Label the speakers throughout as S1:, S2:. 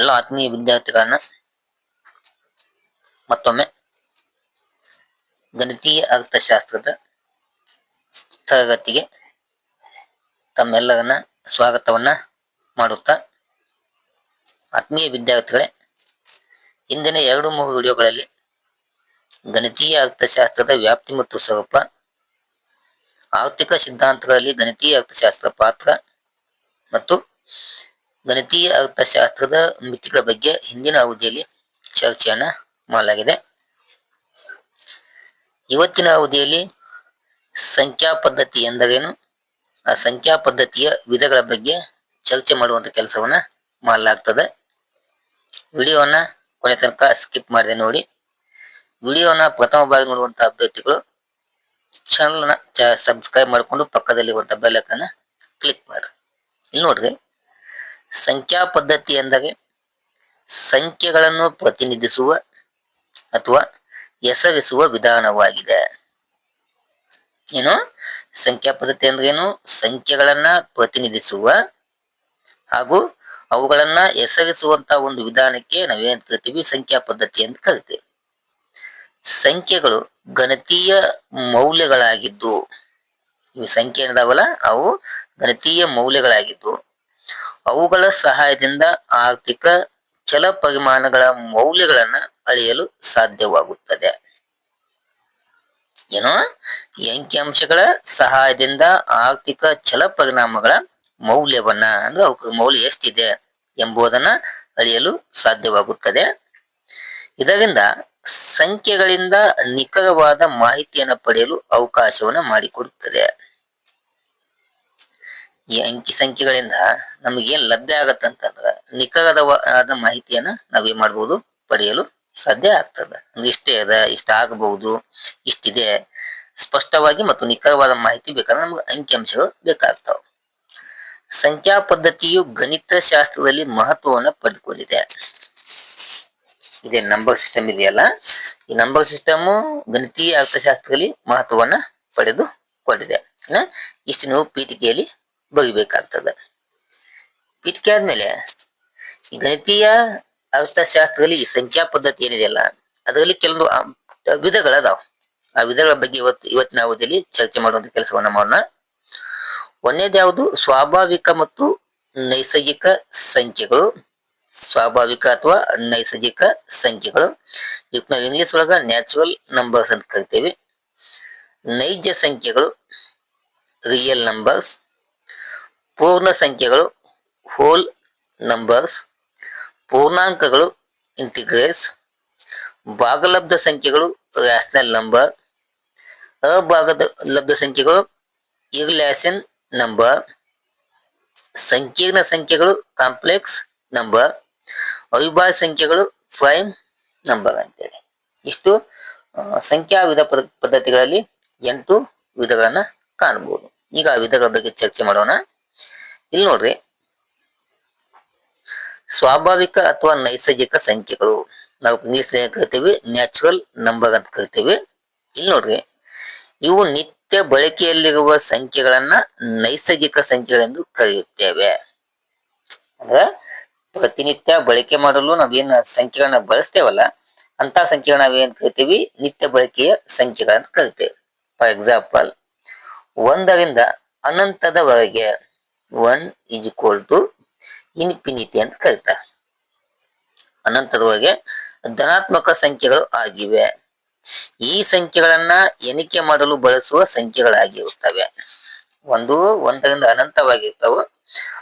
S1: ಎಲ್ಲ ಆತ್ಮೀಯ ವಿದ್ಯಾರ್ಥಿಗಳನ್ನ ಮತ್ತೊಮ್ಮೆ ಗಣಿತೀಯ ಅರ್ಥಶಾಸ್ತ್ರದ ತರಗತಿಗೆ ತಮ್ಮೆಲ್ಲರನ್ನ ಸ್ವಾಗತವನ್ನ ಮಾಡುತ್ತಾ ಆತ್ಮೀಯ ವಿದ್ಯಾರ್ಥಿಗಳೇ, ಇಂದಿನ ಎರಡು ಮೂರು ವಿಡಿಯೋಗಳಲ್ಲಿ ಗಣಿತೀಯ ಅರ್ಥಶಾಸ್ತ್ರದ ವ್ಯಾಪ್ತಿ ಮತ್ತು ಸ್ವರೂಪ, ಆರ್ಥಿಕ ಸಿದ್ಧಾಂತಗಳಲ್ಲಿ ಗಣಿತೀಯ ಅರ್ಥಶಾಸ್ತ್ರ ಪಾತ್ರ ಮತ್ತು ಗಣಿತೀಯ ಅರ್ಥಶಾಸ್ತ್ರದ ಮಿತಿಗಳ ಬಗ್ಗೆ ಹಿಂದಿನ ಅವಧಿಯಲ್ಲಿ ಚರ್ಚೆಯನ್ನ ಮಾಡಲಾಗಿದೆ. ಇವತ್ತಿನ ಅವಧಿಯಲ್ಲಿ ಸಂಖ್ಯಾ ಪದ್ಧತಿ ಎಂದರೇನು? ಆ ಸಂಖ್ಯಾ ಪದ್ಧತಿಯ ವಿಧಗಳ ಬಗ್ಗೆ ಚರ್ಚೆ ಮಾಡುವಂತ ಕೆಲಸವನ್ನ ಮಾಡಲಾಗ್ತದೆ. ವಿಡಿಯೋವನ್ನ ಕೊನೆ ತನಕ ಸ್ಕಿಪ್ ಮಾಡಿದೆ ನೋಡಿ. ವಿಡಿಯೋನ ಪ್ರಥಮ ಬಾರಿ ನೋಡುವಂತ ಅಭ್ಯರ್ಥಿಗಳು ಚಾನಲ್ನ ಸಬ್ಸ್ಕ್ರೈಬ್ ಮಾಡಿಕೊಂಡು ಪಕ್ಕದಲ್ಲಿರುವಂತ ಬೆಲ್ಲಕನ್ನ ಕ್ಲಿಕ್ ಮಾಡಿ ಇಲ್ಲಿ ನೋಡ್ರಿ ಸಂಖ್ಯಾ ಪದ್ಧತಿ ಎಂದರೆ ಸಂಖ್ಯೆಗಳನ್ನು ಪ್ರತಿನಿಧಿಸುವ ಅಥವಾ ಹೆಸರಿಸುವ ವಿಧಾನವಾಗಿದೆ. ಏನು? ಸಂಖ್ಯಾ ಪದ್ಧತಿ ಅಂದ್ರೆ ಏನು? ಸಂಖ್ಯೆಗಳನ್ನ ಪ್ರತಿನಿಧಿಸುವ ಹಾಗೂ ಅವುಗಳನ್ನ ಹೆಸರಿಸುವಂತ ಒಂದು ವಿಧಾನಕ್ಕೆ ನಾವೇನ್ ಕರಿತೀವಿ? ಸಂಖ್ಯಾ ಪದ್ಧತಿ ಅಂತ ಕರಿತೀವಿ. ಸಂಖ್ಯೆಗಳು ಗಣತೀಯ ಮೌಲ್ಯಗಳಾಗಿದ್ದು, ಇವು ಸಂಖ್ಯೆ ಏನಿದಾವಲ್ಲ? ಅವು ಗಣತೀಯ ಮೌಲ್ಯಗಳಾಗಿದ್ದು ಅವುಗಳ ಸಹಾಯದಿಂದ ಆರ್ಥಿಕ ಚಲ ಪರಿಮಾಣಗಳ ಮೌಲ್ಯಗಳನ್ನ ಅಳೆಯಲು ಸಾಧ್ಯವಾಗುತ್ತದೆ. ಏನು? ಅಂಕಿಅಂಶಗಳ ಸಹಾಯದಿಂದ ಆರ್ಥಿಕ ಚಲ ಪರಿಣಾಮಗಳ ಮೌಲ್ಯವನ್ನ, ಅಂದ್ರೆ ಅವಕ್ಕೆ ಮೌಲ್ಯ ಎಷ್ಟಿದೆ ಎಂಬುದನ್ನ ಅಳೆಯಲು ಸಾಧ್ಯವಾಗುತ್ತದೆ. ಇದರಿಂದ ಸಂಖ್ಯೆಗಳಿಂದ ನಿಖರವಾದ ಮಾಹಿತಿಯನ್ನು ಪಡೆಯಲು ಅವಕಾಶವನ್ನು ಮಾಡಿಕೊಡುತ್ತದೆ. ಈ ಅಂಕಿ ಸಂಖ್ಯೆಗಳಿಂದ ನಮಗೇನ್ ಲಭ್ಯ ಆಗತ್ತಂತಂದ್ರ ನಿಖರವಾದ ಮಾಹಿತಿಯನ್ನ ನಾವೇನ್ ಮಾಡ್ಬೋದು, ಪಡೆಯಲು ಸಾಧ್ಯ ಆಗ್ತದ. ಇಷ್ಟೇ ಅದ, ಇಷ್ಟ ಆಗಬಹುದು, ಇಷ್ಟಿದೆ, ಸ್ಪಷ್ಟವಾಗಿ ಮತ್ತು ನಿಖರವಾದ ಮಾಹಿತಿ ಬೇಕಾದ್ರೆ ನಮ್ಗೆ ಅಂಕಿಅಂಶಗಳು ಬೇಕಾಗ್ತಾವ. ಸಂಖ್ಯಾ ಪದ್ಧತಿಯು ಗಣಿತ ಶಾಸ್ತ್ರದಲ್ಲಿ ಮಹತ್ವವನ್ನು ಪಡೆದುಕೊಂಡಿದೆ. ಇದೇ ನಂಬರ್ ಸಿಸ್ಟಮ್ ಇದೆಯಲ್ಲ? ಈ ನಂಬರ್ ಸಿಸ್ಟಮ್ ಗಣಿತೀಯ ಅರ್ಥಶಾಸ್ತ್ರದಲ್ಲಿ ಮಹತ್ವವನ್ನ ಪಡೆದುಕೊಂಡಿದೆ. ಇಷ್ಟು ನೀವು ಪೀಠಿಕೆಯಲ್ಲಿ ಬರಿಬೇಕಾಗ್ತದೆ ಪೀಠಿಕೆ ಆದ್ಮೇಲೆ ಗಣಿತೀಯ ಅರ್ಥಶಾಸ್ತ್ರದಲ್ಲಿ ಈ ಸಂಖ್ಯಾ ಪದ್ಧತಿ ಏನಿದೆಯಲ್ಲ, ಅದರಲ್ಲಿ ಕೆಲವೊಂದು ವಿಧಗಳದಾವ. ಆ ವಿಧಗಳ ಬಗ್ಗೆ ಇವತ್ತು, ಇವತ್ತಿನ ಅವಧಿಯಲ್ಲಿ ಚರ್ಚೆ ಮಾಡುವಂತ ಕೆಲಸವನ್ನು ಮಾಡೋಣ. ಒಂದೇದು ಯಾವುದು? ಸ್ವಾಭಾವಿಕ ಮತ್ತು ನೈಸರ್ಗಿಕ ಸಂಖ್ಯೆಗಳು. ಸ್ವಾಭಾವಿಕ ಅಥವಾ ನೈಸರ್ಗಿಕ ಸಂಖ್ಯೆಗಳು. ಇವಕ್ಕೆ ನಾವು ಇಂಗ್ಲಿಷ್ ಒಳಗ ನ್ಯಾಚುರಲ್ ನಂಬರ್ಸ್ ಅಂತ ಕರಿತೇವೆ. ನೈಜ ಸಂಖ್ಯೆಗಳು ರಿಯಲ್ ನಂಬರ್ಸ್ ಪೂರ್ಣ ಸಂಖ್ಯೆಗಳು ಹೋಲ್ ನಂಬರ್ಸ್ ಪೂರ್ಣಾಂಕಗಳು ಇಂಟಿಗ್ರೇಸ್ ಭಾಗಲಬ್ಧ ಸಂಖ್ಯೆಗಳು ರ್ಯಾಷನಲ್ ನಂಬರ್ ಅಭಾಗದ ಲಬ್ಧ ಸಂಖ್ಯೆಗಳು ಇರ್ಲ್ಯಾಸಿನ್ ನಂಬರ್ ಸಂಕೀರ್ಣ ಸಂಖ್ಯೆಗಳು ಕಾಂಪ್ಲೆಕ್ಸ್ ನಂಬರ್ ಅವಿಭಾಜ್ಯ ಸಂಖ್ಯೆಗಳು ಪ್ರೈಮ್ ನಂಬರ್ ಅಂತೇಳಿ. ಇಷ್ಟು ಸಂಖ್ಯಾ ವಿಧ ಪದ್ಧತಿಗಳಲ್ಲಿ ಎಂಟು ವಿಧಗಳನ್ನ ಕಾಣಬಹುದು. ಈಗ ಆ ವಿಧಗಳ ಬಗ್ಗೆ ಚರ್ಚೆ ಮಾಡೋಣ. ಇಲ್ಲಿ ನೋಡ್ರಿ. ಸ್ವಾಭಾವಿಕ ಅಥವಾ ನೈಸರ್ಗಿಕ ಸಂಖ್ಯೆಗಳು. ನಾವು ಇಂಗ್ಲಿಷ್ ಕರಿತೀವಿ ನ್ಯಾಚುರಲ್ ನಂಬರ್ ಅಂತ ಕರಿತೀವಿ. ಇಲ್ಲಿ ನೋಡ್ರಿ, ಇವು ನಿತ್ಯ ಬಳಕೆಯಲ್ಲಿರುವ ಸಂಖ್ಯೆಗಳನ್ನ ನೈಸರ್ಗಿಕ ಸಂಖ್ಯೆಗಳೆಂದು ಕರೆಯುತ್ತೇವೆ. ಅಂದ್ರೆ ಪ್ರತಿನಿತ್ಯ ಬಳಕೆ ಮಾಡಲು ನಾವೇನು ಸಂಖ್ಯೆಗಳನ್ನ ಬಳಸ್ತೇವಲ್ಲ ಅಂತ ಸಂಖ್ಯೆಗಳನ್ನ ನಾವೇನ್ ಕರಿತೀವಿ, ನಿತ್ಯ ಬಳಕೆಯ ಸಂಖ್ಯೆಗಳಂತ ಕರಿತೇವೆ. ಫಾರ್ ಎಕ್ಸಾಂಪಲ್ ಒಂದರಿಂದ ಅನಂತದವರೆಗೆ one is equal to infinity ಅಂತ ಕರೀತಾರೆ. ಅನಂತರವಾಗಿ ಧನಾತ್ಮಕ ಸಂಖ್ಯೆಗಳು ಆಗಿವೆ. ಈ ಸಂಖ್ಯೆಗಳನ್ನ ಎಣಿಕೆ ಮಾಡಲು ಬಳಸುವ ಸಂಖ್ಯೆಗಳಾಗಿರುತ್ತವೆ. ಒಂದು, ಒಂದರಿಂದ ಅನಂತವಾಗಿರ್ತಾವ.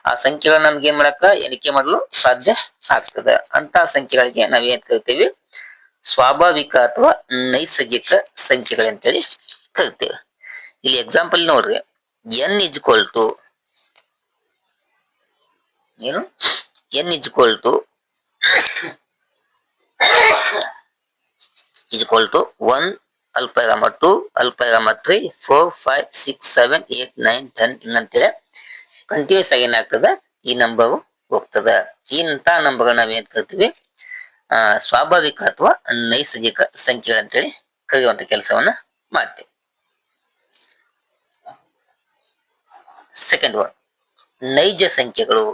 S1: ಆ ಸಂಖ್ಯೆಗಳನ್ನ ನಮ್ಗೆ ಏನ್ ಮಾಡಕ್ಕ? ಎಣಿಕೆ ಮಾಡಲು ಸಾಧ್ಯ ಆಗ್ತದೆ. ಅಂತ ಸಂಖ್ಯೆಗಳಿಗೆ ನಾವೇನ್ ಕರಿತೀವಿ? ಸ್ವಾಭಾವಿಕ ಅಥವಾ ನೈಸರ್ಗಿಕ ಸಂಖ್ಯೆಗಳಂತೇಳಿ ಕರಿತೇವೆ. ಇಲ್ಲಿ ಎಕ್ಸಾಂಪಲ್ ನೋಡ್ರಿ. ಎನ್ ಇಜ್ಕೊಲ್ ಟು ಏನು? N is equal to is equal to one ಅಲ್ಪೈರಾಮ to ಅಲ್ಪೈರಾಮ three four five six seven eight nine ten ಹಿಂಗಂತೇಳಿ continuous ಆಗಿ ಏನಾಗ್ತದೆ? ಈ ನಂಬರ್ ಹೋಗ್ತದೆ. ಇಂಥ ನಂಬರ್ ನಾವ್ ಏನ್ ಕರಿತೀವಿ? ಸ್ವಾಭಾವಿಕ ಅಥವಾ ನೈಸರ್ಗಿಕ ಸಂಖ್ಯೆಗಳಂತೇಳಿ ಕರೆಯುವಂತ ಕೆಲಸವನ್ನ ಮಾಡ್ತೇವೆ. ಸೆಕೆಂಡ್ ಒನ್ ನೈಜ ಸಂಖ್ಯೆಗಳು.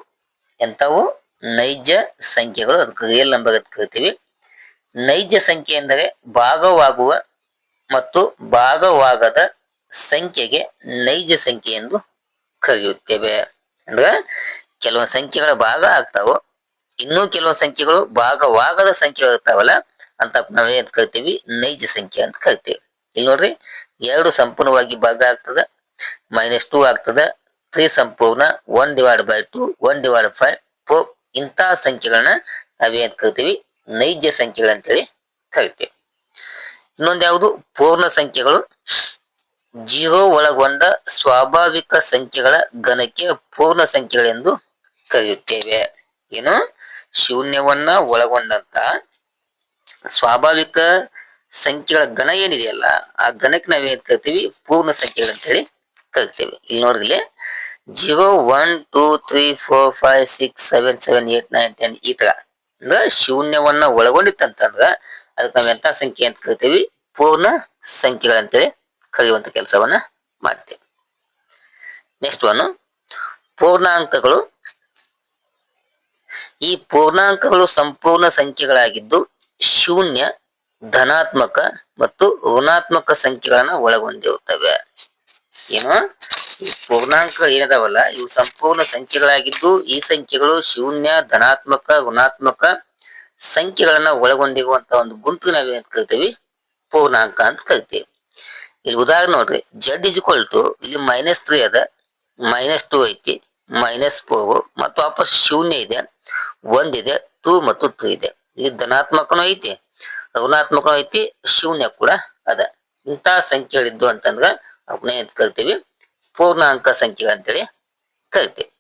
S1: ಎಂಥವು ನೈಜ ಸಂಖ್ಯೆಗಳು ಅದಕ್ಕೆ ರಿಯಲ್ ನಂಬರ್ ಅಂತ ಕರಿತೀವಿ. ನೈಜ ಸಂಖ್ಯೆ ಎಂದರೆ ಭಾಗವಾಗುವ ಮತ್ತು ಭಾಗವಾಗದ ಸಂಖ್ಯೆಗೆ ನೈಜ ಸಂಖ್ಯೆ ಎಂದು ಕರೆಯುತ್ತೇವೆ. ಅಂದ್ರೆ ಕೆಲವೊಂದು ಸಂಖ್ಯೆಗಳ ಭಾಗ ಆಗ್ತಾವು. ಇನ್ನೂ ಕೆಲವೊಂದು ಸಂಖ್ಯೆಗಳು ಭಾಗವಾಗದ ಸಂಖ್ಯೆಗಳು ಇರ್ತಾವಲ್ಲ, ಅಂತ ನಾವೇನ್ ಕರಿತೀವಿ. ನೈಜ ಸಂಖ್ಯೆ ಅಂತ ಕರಿತೀವಿ. ಇಲ್ಲಿ ನೋಡ್ರಿ, ಎರಡು ಸಂಪೂರ್ಣವಾಗಿ ಭಾಗ ಆಗ್ತದ ಮೈನಸ್ ಟೂ ಆಗ್ತದ ತ್ರೀ ಸಂಪೂರ್ಣ one divide by two one divide by four ಇಂತಹ ಸಂಖ್ಯೆಗಳನ್ನ ನಾವೇನ್ ಕರಿತೀವಿ? ನೈಜ ಸಂಖ್ಯೆಗಳಂತೇಳಿ ಕರಿತೀವಿ. ಇನ್ನೊಂದು ಯಾವುದು? ಪೂರ್ಣ ಸಂಖ್ಯೆಗಳು. ಜೀರೋ ಒಳಗೊಂಡ ಸ್ವಾಭಾವಿಕ ಸಂಖ್ಯೆಗಳ ಘನಕ್ಕೆ ಪೂರ್ಣ ಸಂಖ್ಯೆಗಳೆಂದು ಕರೆಯುತ್ತೇವೆ. ಏನು? ಶೂನ್ಯವನ್ನ ಒಳಗೊಂಡಂತ ಸ್ವಾಭಾವಿಕ ಸಂಖ್ಯೆಗಳ ಘನ ಏನಿದೆಯಲ್ಲ, ಆ ಘನಕ್ಕೆ ನಾವೇನ್ ಕರಿತೀವಿ? ಪೂರ್ಣ ಸಂಖ್ಯೆಗಳಂತೇಳಿ ಕರಿತೇವೆ. ಇಲ್ಲಿ ಇಲ್ಲಿ zero one two three four five six seven seven eight nine ten ಈ ತರ. ಅಂದ್ರೆ ಶೂನ್ಯವನ್ನ ಒಳಗೊಂಡಿತ್ತಂತಂದ್ರ ಅದಕ್ಕೆ ನಾವ್ ಎಂತ ಸಂಖ್ಯೆ ಅಂತ ಕರಿತೀವಿ? ಪೂರ್ಣ ಸಂಖ್ಯೆಗಳಂತೇಳಿ ಕರೆಯುವಂತ ಕೆಲಸವನ್ನ ಮಾಡ್ತೇವೆ. ನೆಕ್ಸ್ಟ್ ಒನ್ ಪೂರ್ಣಾಂಕಗಳು. ಈ ಪೂರ್ಣಾಂಕಗಳು ಸಂಪೂರ್ಣ ಸಂಖ್ಯೆಗಳಾಗಿದ್ದು ಶೂನ್ಯ, ಧನಾತ್ಮಕ ಮತ್ತು ಋಣಾತ್ಮಕ ಸಂಖ್ಯೆಗಳನ್ನ ಒಳಗೊಂಡಿರುತ್ತವೆ. ಏನು? ಪೂರ್ಣಾಂಕ ಏನದಾವಲ್ಲ? ಇವು ಸಂಪೂರ್ಣ ಸಂಖ್ಯೆಗಳಾಗಿದ್ದು ಈ ಸಂಖ್ಯೆಗಳು ಶೂನ್ಯ, ಧನಾತ್ಮಕ, ಋಣಾತ್ಮಕ ಸಂಖ್ಯೆಗಳನ್ನ ಒಳಗೊಂಡಿರುವಂತ ಒಂದು ಗುಂಪು ನಾವೇನ್ ಕರಿತೀವಿ? ಪೂರ್ಣಾಂಕ ಅಂತ ಕರಿತೀವಿ. ಇಲ್ಲಿ ಉದಾಹರಣೆ ನೋಡ್ರಿ ಜಡ್ ಇಸ್ ಇಕ್ವಲ್ ಟು ಇಲ್ಲಿ ಮೈನಸ್ ತ್ರೀ ಅದ ಮೈನಸ್ ಟೂ ಐತಿ ಮೈನಸ್ ಫೋರ್ ಮತ್ತು ವಾಪಸ್ ಶೂನ್ಯ ಇದೆ ಒಂದಿದೆ ಟೂ ಮತ್ತು ತ್ರೀ ಇದೆ. ಇಲ್ಲಿ ಧನಾತ್ಮಕನೂ ಐತಿ, ಋಣಾತ್ಮಕನೂ ಐತಿ, ಶೂನ್ಯ ಕೂಡ ಅದ. ಇಂತಹ ಸಂಖ್ಯೆಗಳಿದ್ದು ಅಂತಂದ್ರ, ಅವನ್ನ ಏನ್ ಪೂರ್ಣಾಂಕ ಸಂಖ್ಯೆ ಅಂತೇಳಿ ಕರಿತೀವಿ.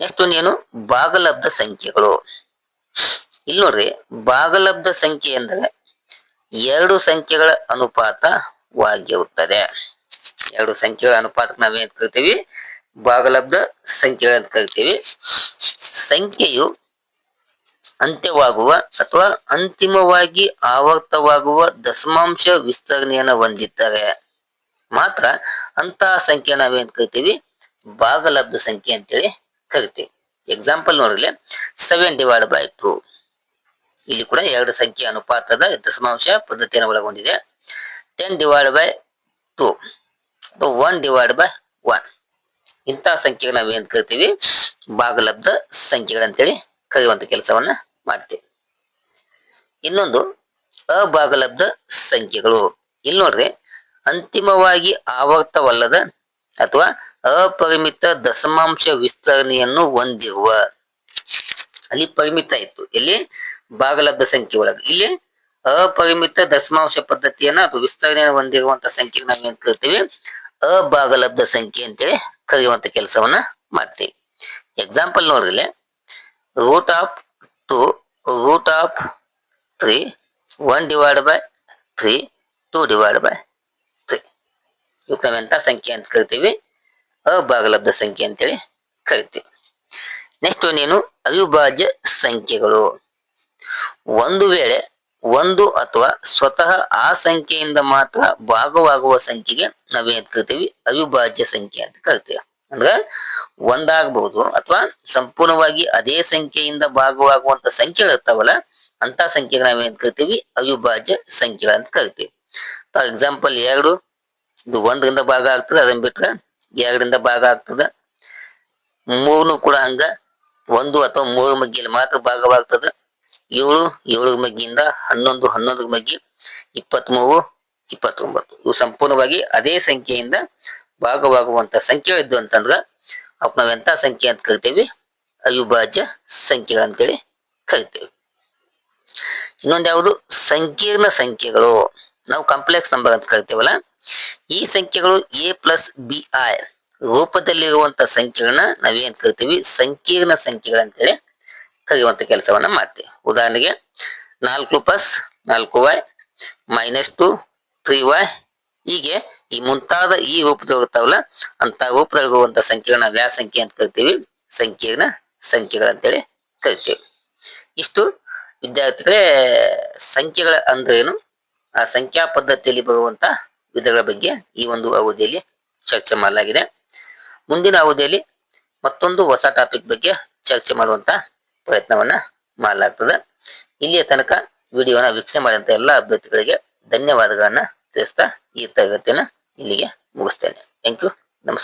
S1: ನೆಕ್ಸ್ಟ್ ಏನು? ಭಾಗಲಬ್ಧ ಸಂಖ್ಯೆಗಳು. ಇಲ್ಲಿ ನೋಡ್ರಿ ಭಾಗಲಬ್ಧ ಸಂಖ್ಯೆ ಎಂದರೆ ಎರಡು ಸಂಖ್ಯೆಗಳ ಅನುಪಾತವಾಗಿರುತ್ತದೆ. ಎರಡು ಸಂಖ್ಯೆಗಳ ಅನುಪಾತಕ್ಕೆ ನಾವೇನ್ ಕರಿತೀವಿ? ಭಾಗಲಬ್ಧ ಸಂಖ್ಯೆಗಳು ಅಂತ ಕರಿತೀವಿ. ಸಂಖ್ಯೆಯು ಅಂತ್ಯವಾಗುವ ಅಥವಾ ಅಂತಿಮವಾಗಿ ಆವರ್ತವಾಗುವ ದಶಮಾಂಶ ವಿಸ್ತರಣೆಯನ್ನು ಹೊಂದಿದ್ದರೆ ಮಾತ್ರ ಅಂತ ಸಂಖ್ಯೆ ನಾವೇನ್ ಕರಿತೀವಿ? ಭಾಗಲಬ್ಧ ಸಂಖ್ಯೆ ಅಂತೇಳಿ ಕರಿತೀವಿ. ಎಕ್ಸಾಂಪಲ್ ನೋಡಿದ್ರೆ ಸೆವೆನ್ ಡಿವೈಡ್ ಬೈ ಟು ಇಲ್ಲಿ ಕೂಡ ಎರಡು ಸಂಖ್ಯೆ ಅನುಪಾತದ ದಶಮಾಂಶ ಪದ್ಧತಿಯನ್ನು ಒಳಗೊಂಡಿದೆ. Ten divide by two one divide by one ಇಂತಹ ಸಂಖ್ಯೆ ನಾವೇನ್ ಕರಿತೀವಿ? ಭಾಗಲಬ್ಧ ಸಂಖ್ಯೆಗಳಂತೇಳಿ ಕರೆಯುವಂತ ಕೆಲಸವನ್ನ ಮಾಡ್ತೀವಿ. ಇನ್ನೊಂದು ಅಭಾಗಲಬ್ಧ ಸಂಖ್ಯೆಗಳು. ಇಲ್ಲಿ ನೋಡ್ರಿ ಅಂತಿಮವಾಗಿ ಆವರ್ತವಲ್ಲದ ಅಥವಾ ಅಪರಿಮಿತ ದಶಮಾಂಶ ವಿಸ್ತರಣೆಯನ್ನು ಹೊಂದಿರುವ. ಅಲ್ಲಿ ಪರಿಮಿತ ಇತ್ತು. ಇಲ್ಲಿ ಭಾಗಲಬ್ಧ ಸಂಖ್ಯೆ ಒಳಗೆ. ಇಲ್ಲಿ ಅಪರಿಮಿತ ದಶಮಾಂಶ ಪದ್ಧತಿಯನ್ನ ಅಥವಾ ವಿಸ್ತರಣೆಯನ್ನು ಹೊಂದಿರುವಂತ ಸಂಖ್ಯೆ ನಾವು ಏನ್ ಕರಿತೀವಿ? ಅಭಾಗಲಬ್ಧ ಸಂಖ್ಯೆ ಅಂತೇಳಿ ಕರೆಯುವಂತ ಕೆಲಸವನ್ನ ಮಾಡ್ತೀವಿ. ಎಕ್ಸಾಂಪಲ್ ನೋಡ್ರಿ root of two root of three one divide by three two divide by ನಾವು ಸಂಖ್ಯೆ ಅಂತ ಕರಿತೀವಿ. ಅಭಾಗಲಬ್ಧ ಸಂಖ್ಯೆ ಅಂತೇಳಿ ಕರಿತೀವಿ. ನೆಕ್ಸ್ಟ್ ಒಂದೇನು ಅವಿಭಾಜ್ಯ ಸಂಖ್ಯೆಗಳು. ಒಂದು ವೇಳೆ ಒಂದು ಅಥವಾ ಸ್ವತಃ ಆ ಸಂಖ್ಯೆಯಿಂದ ಮಾತ್ರ ಭಾಗವಾಗುವ ಸಂಖ್ಯೆಗೆ ನಾವೇನ್ ಕರಿತೀವಿ? ಅವಿಭಾಜ್ಯ ಸಂಖ್ಯೆ ಅಂತ ಕರಿತೀವಿ. ಅಂದ್ರ ಒಂದಾಗಬಹುದು ಅಥವಾ ಸಂಪೂರ್ಣವಾಗಿ ಅದೇ ಸಂಖ್ಯೆಯಿಂದ ಭಾಗವಾಗುವಂತ ಸಂಖ್ಯೆಗಳು ಇರ್ತಾವಲ್ಲ ಅಂತ ಸಂಖ್ಯೆಗೆ ನಾವೇನ್ ಕರಿತೀವಿ? ಅವಿಭಾಜ್ಯ ಸಂಖ್ಯೆಗಳಂತ ಕರಿತೀವಿ. ಫಾರ್ ಎಕ್ಸಾಂಪಲ್ ಎರಡು ಇದು ಒಂದರಿಂದ ಭಾಗ ಆಗ್ತದೆ, ಅದನ್ನ ಬಿಟ್ರೆ ಎರಡರಿಂದ ಭಾಗ ಆಗ್ತದೆ. ಮೂರನು ಕೂಡ ಹಂಗ, ಒಂದು ಅಥವಾ ಮೂರು ಮಗ್ಗಿಯಲ್ಲಿ ಮಾತ್ರ ಭಾಗವಾಗ್ತದೆ. ಏಳು ಏಳು ಮಗ್ಗಿಯಿಂದ ಹನ್ನೊಂದು ಹನ್ನೊಂದು ಮಗ್ಗಿ, ಇಪ್ಪತ್ಮೂರು, ಇಪ್ಪತ್ತೊಂಬತ್ತು. ಇವು ಸಂಪೂರ್ಣವಾಗಿ ಅದೇ ಸಂಖ್ಯೆಯಿಂದ ಭಾಗವಾಗುವಂತ ಸಂಖ್ಯೆ ಇದ್ದು ಅಂತಂದ್ರ ಅವ್ ನಾವ್ ಎಂತ ಸಂಖ್ಯೆ ಅಂತ ಕರಿತೇವಿ? ಅವಿಭಾಜ್ಯ ಸಂಖ್ಯೆಗಳಂತೇಳಿ ಕರಿತೇವೆ. ಇನ್ನೊಂದು ಯಾವುದು? ಸಂಕೀರ್ಣ ಸಂಖ್ಯೆಗಳು. ನಾವು ಕಾಂಪ್ಲೆಕ್ಸ್ ನಂಬರ್ ಅಂತ ಕರಿತೇವಲ್ಲ ಈ ಸಂಖ್ಯೆಗಳು ಎ ಪ್ಲಸ್ ಬಿ ಐ ರೂಪದಲ್ಲಿರುವಂತ ಸಂಖ್ಯೆಗಳನ್ನ ನಾವೇನ್ ಕರಿತೀವಿ? ಸಂಕೀರ್ಣ ಸಂಖ್ಯೆಗಳಂತೇಳಿ ಕರೆಯುವಂತ ಕೆಲಸವನ್ನ ಮಾಡ್ತೀವಿ. ಉದಾಹರಣೆಗೆ ನಾಲ್ಕು ಪ್ಲಸ್ ನಾಲ್ಕು Y minus two three Y ಹೀಗೆ ಈ ಮುಂತಾದ ಈ ರೂಪದಲ್ಲಿರ್ತಾವಲ್ಲ ಅಂತ ರೂಪದಲ್ಲಿರುವಂತ ಸಂಖ್ಯೆಗಳನ್ನ ವ್ಯಾ ಸಂಖ್ಯೆ ಅಂತ ಕರಿತೀವಿ. ಸಂಕೀರ್ಣ ಸಂಖ್ಯೆಗಳಂತೇಳಿ ಕರಿತೀವಿ. ಇಷ್ಟು ವಿದ್ಯಾರ್ಥಿಗಳೇ ಸಂಖ್ಯೆಗಳ ಅಂದ್ರೇನು? ಆ ಸಂಖ್ಯಾ ಪದ್ಧತಿಯಲ್ಲಿ ಬರುವಂತ ವಿಧಗಳ ಬಗ್ಗೆ ಈ ಒಂದು ಅವಧಿಯಲ್ಲಿ ಚರ್ಚೆ ಮಾಡಲಾಗಿದೆ. ಮುಂದಿನ ಅವಧಿಯಲ್ಲಿ ಮತ್ತೊಂದು ಹೊಸ ಟಾಪಿಕ್ ಬಗ್ಗೆ ಚರ್ಚೆ ಮಾಡುವಂತ ಪ್ರಯತ್ನವನ್ನ ಮಾಡಲಾಗ್ತದೆ. ಇಲ್ಲಿಯ ತನಕ ವಿಡಿಯೋನ ವೀಕ್ಷಣೆ ಮಾಡಿದಂತ ಎಲ್ಲ ಅಭ್ಯರ್ಥಿಗಳಿಗೆ ಧನ್ಯವಾದಗಳನ್ನ ತಿಳಿಸ್ತಾ ಈ ತರಗತಿಯನ್ನ ಇಲ್ಲಿಗೆ ಮುಗಿಸ್ತೇನೆ. ಥ್ಯಾಂಕ್ ಯು ನಮಸ್ಕಾರ.